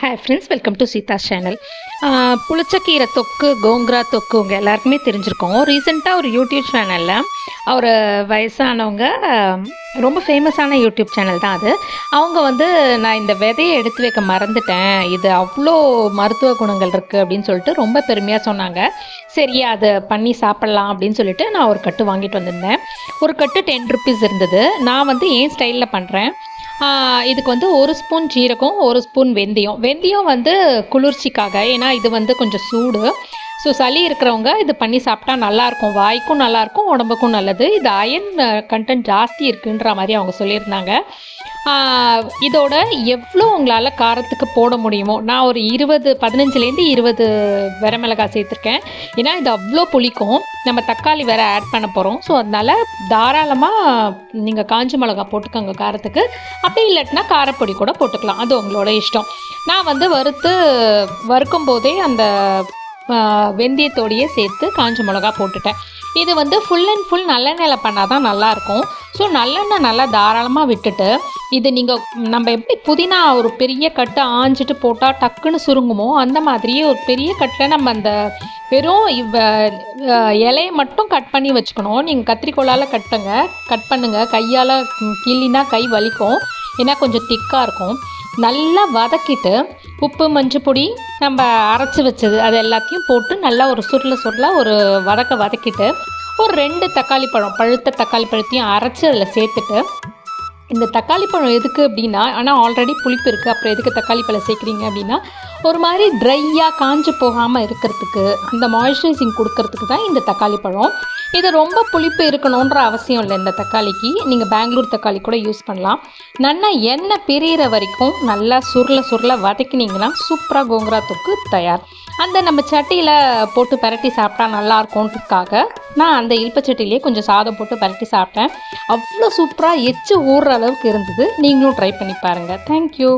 Hi friends welcome to Sita channel புளிச்சக்கீரை தொக்கு கோங்கரா தொக்கு உங்கள் எல்லாருக்குமே தெரிஞ்சிருக்கோம். ரீசெண்டாக ஒரு யூடியூப் சேனலில் அவர் வயசானவங்க ரொம்ப ஃபேமஸான யூடியூப் சேனல் தான் அது. அவங்க வந்து நான் இந்த விதையை எடுத்து வைக்க மறந்துட்டேன். இது அவ்வளோ மருத்துவ குணங்கள் இருக்குது அப்படின்னு சொல்லிட்டு ரொம்ப பெருமையாக சொன்னாங்க. சரி அதை பண்ணி சாப்பிட்லாம் அப்படின்னு சொல்லிட்டு நான் ஒரு கட்டு வாங்கிட்டு வந்திருந்தேன். ஒரு கட்டு டென் ருபீஸ் இருந்தது. நான் வந்து ஏன் ஸ்டைலில் பண்ணுறேன் இதுக்கு வந்து ஒரு ஸ்பூன் ஜீரகம் ஒரு ஸ்பூன் வெந்தயம். வெந்தயம் வந்து குளிர்ச்சிக்காக ஏன்னா இது வந்து கொஞ்சம் சூடு. ஸோ சளி இருக்கிறவங்க இது பண்ணி சாப்பிட்டா நல்லாயிருக்கும். வாய்க்கும் நல்லாயிருக்கும் உடம்புக்கும் நல்லது. இது அயன் கண்டென்ட் ஜாஸ்தி இருக்குன்ற மாதிரி அவங்க சொல்லியிருந்தாங்க. இதோட எவ்வளோ உங்களால் காரத்துக்கு போட முடியுமோ நான் ஒரு இருபது பதினஞ்சுலேருந்து இருபது வரமிளகாய் சேர்த்துருக்கேன். ஏன்னா இது அவ்வளோ புளிக்கும். நம்ம தக்காளி வேற ஆட் பண்ண போகிறோம் ஸோ அதனால தாராளமாக நீங்கள் காஞ்ச மிளகா போட்டுக்கோங்க காரத்துக்கு. அப்படி இல்லாட்டினா காரப்பொடி கூட போட்டுக்கலாம். அது உங்களோட இஷ்டம். நான் வந்து வறுத்து வறுக்கும் போதே அந்த வெந்தயத்தோடையே சேர்த்து காஞ்ச மிளகா போட்டுட்டேன். இது வந்து ஃபுல் அண்ட் ஃபுல் நல்லெண்ணெயில் பண்ணால் தான் நல்லாயிருக்கும். ஸோ நல்லெண்ணெய் நல்லா தாராளமாக விட்டுட்டு இது நீங்கள் நம்ம எப்படி புதினா ஒரு பெரிய கட்டு ஆஞ்சிட்டு போட்டால் டக்குன்னு சுருங்குமோ அந்த மாதிரியே ஒரு பெரிய கட்டில் நம்ம அந்த வெறும் இவ இலையை மட்டும் கட் பண்ணி வச்சுக்கணும். நீங்கள் கத்திரிக்கோலால் கட்டுங்க கட் பண்ணுங்கள் கையால் கிள்ளினா கை வலிக்கும். ஏன்னா கொஞ்சம் திக்காக இருக்கும். நல்லா வதக்கிட்டு உப்பு மஞ்சள் பொடி நம்ம அரைச்சி வச்சது அது எல்லாத்தையும் போட்டு நல்லா ஒரு சுருள சுருள ஒரு வதக்க வதக்கிட்டு ஒரு ரெண்டு தக்காளி பழம் பழுத்த தக்காளி பழத்தையும் அரைச்சி அதில் சேர்த்துட்டு இந்த தக்காளி பழம் எதுக்கு அப்படின்னா ஆனால் ஆல்ரெடி புளிப்பு இருக்குது அப்புறம் எதுக்கு தக்காளி பழம் சேர்க்குறீங்க அப்படின்னா ஒரு மாதிரி ட்ரையாக காஞ்சு போகாமல் இருக்கிறதுக்கு அந்த மாய்ஸ்சரைசிங் கொடுக்கறதுக்கு தான் இந்த தக்காளி பழம். இது ரொம்ப புளிப்பு இருக்கணுன்ற அவசியம் இல்லை இந்த தக்காளிக்கு. நீங்கள் பெங்களூர் தக்காளி கூட யூஸ் பண்ணலாம். நல்லா எண்ணெய் பிரியிற வரைக்கும் நல்லா சுருள சுருள வதக்கினீங்கன்னா சூப்பராக கோங்கரா தொக்கு தயார். அந்த நம்ம சட்டியில் போட்டு பரட்டி சாப்பிட்டா நல்லா இருக்கும்ன்றதுக்காக நான் அந்த இல்பச்சட்டிலேயே கொஞ்சம் சாதம் போட்டு பரட்டி சாப்பிட்டேன். அவ்வளோ சூப்பராக எச்சு ஊறுற அளவுக்கு இருந்தது. நீங்களும் ட்ரை பண்ணி பாருங்கள் தேங்க்யூ